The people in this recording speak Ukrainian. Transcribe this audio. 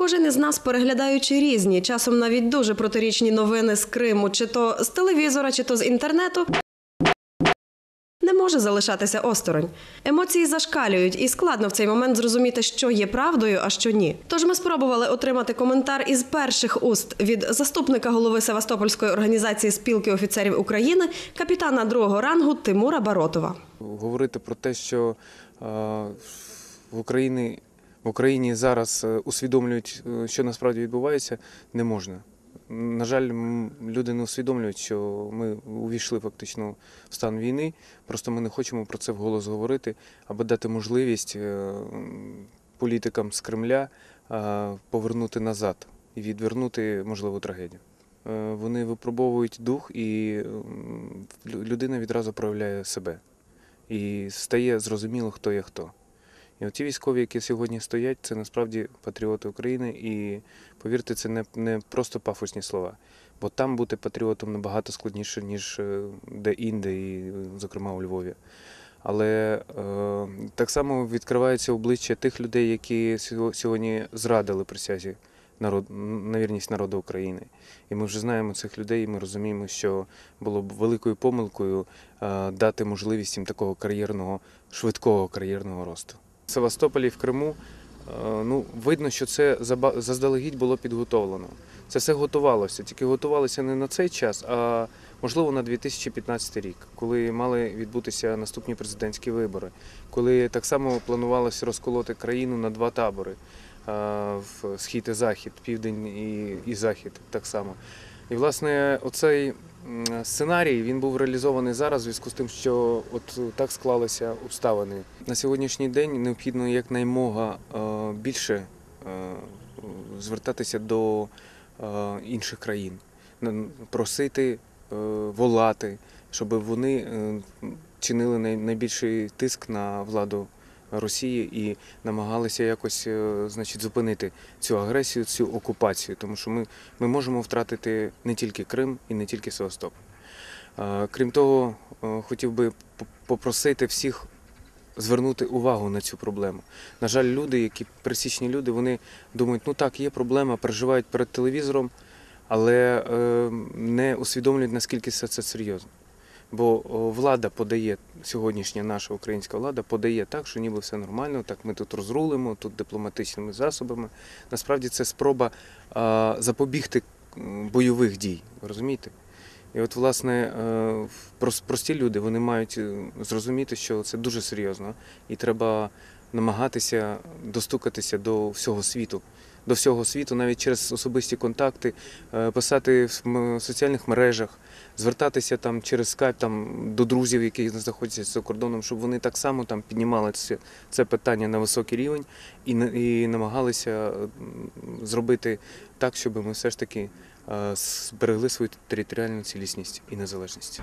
Кожен із нас, переглядаючи різні, часом навіть дуже протирічні новини з Криму, чи то з телевізора, чи то з інтернету. Не може залишатися осторонь. Емоції зашкалюють, і складно в цей момент зрозуміти, що є правдою, а що ні. Тож ми спробували отримати коментар із перших уст від заступника голови Севастопольської організації спілки офіцерів України, капітана другого рангу Тимура Баротова. говорити про те, що е, в Україні, в Україні зараз е, усвідомлюють, е, що насправді відбувається, не можна. На жаль, люди не усвідомлюють, що ми увійшли фактично в стан війни. Просто ми не хочемо про це вголос говорити, аби дати можливість е, політикам з Кремля повернути назад і відвернути можливу трагедію. Вони випробовують дух, і людина відразу проявляє себе і стає зрозуміло, хто є хто. І от ті військові, які сьогодні стоять, це насправді патріоти України. І повірте, це не, не просто пафосні слова. Бо там бути патріотом набагато складніше, ніж е, де-інде, і, зокрема у Львові. Але е, так само відкривається обличчя тих людей, які сього- сьогодні зрадили присязі народ, на вірність народу України. І ми вже знаємо цих людей, і ми розуміємо, що було б великою помилкою е, дати можливість їм такого кар'єрного, швидкого кар'єрного росту. В Севастополі в Криму е, ну, видно, що це заздалегідь було підготовлено. Це все готувалося, тільки готувалося не на цей час, а можливо на 2015 рік, коли мали відбутися наступні президентські вибори, коли так само планувалося розколоти країну на два табори е, в схід і захід, південь і захід так само. І власне оцей сценарій він був реалізований зараз в зв'язку з тим, що от так склалися обставини. На сьогоднішній день необхідно якнаймога е, більше е, звертатися до е, інших країн, просити, волати, щоб вони чинили найбільший тиск на владу Росії і намагалися якось е, значить, зупинити цю агресію, цю окупацію, тому що ми, ми можемо втратити не тільки Крим і не тільки Севастополь. Крім того, е, хотів би попросити всіх звернути увагу на цю проблему. На жаль, люди, які пересічні люди, вони думають, ну так, є проблема, переживають перед телевізором, але е, не усвідомлюють, наскільки все це серйозно. Бо влада подає, сьогоднішня наша українська влада подає так, що ніби все нормально, так ми тут розрулимо, тут дипломатичними засобами. Насправді це спроба запобігти бойових дій, розумієте? І от, власне, е, прості люди вони мають е, зрозуміти, що це дуже серйозно, і треба намагатися достукатися до всього світу. До всього світу, навіть через особисті контакти, е, писати в соціальних мережах, звертатися там через скайп там, до друзів, які знаходяться за кордоном, щоб вони так само там піднімали це, це питання на високий рівень і, і намагалися е, зробити так, щоб ми все ж таки е, зберегли свою територіальну цілісність і незалежність.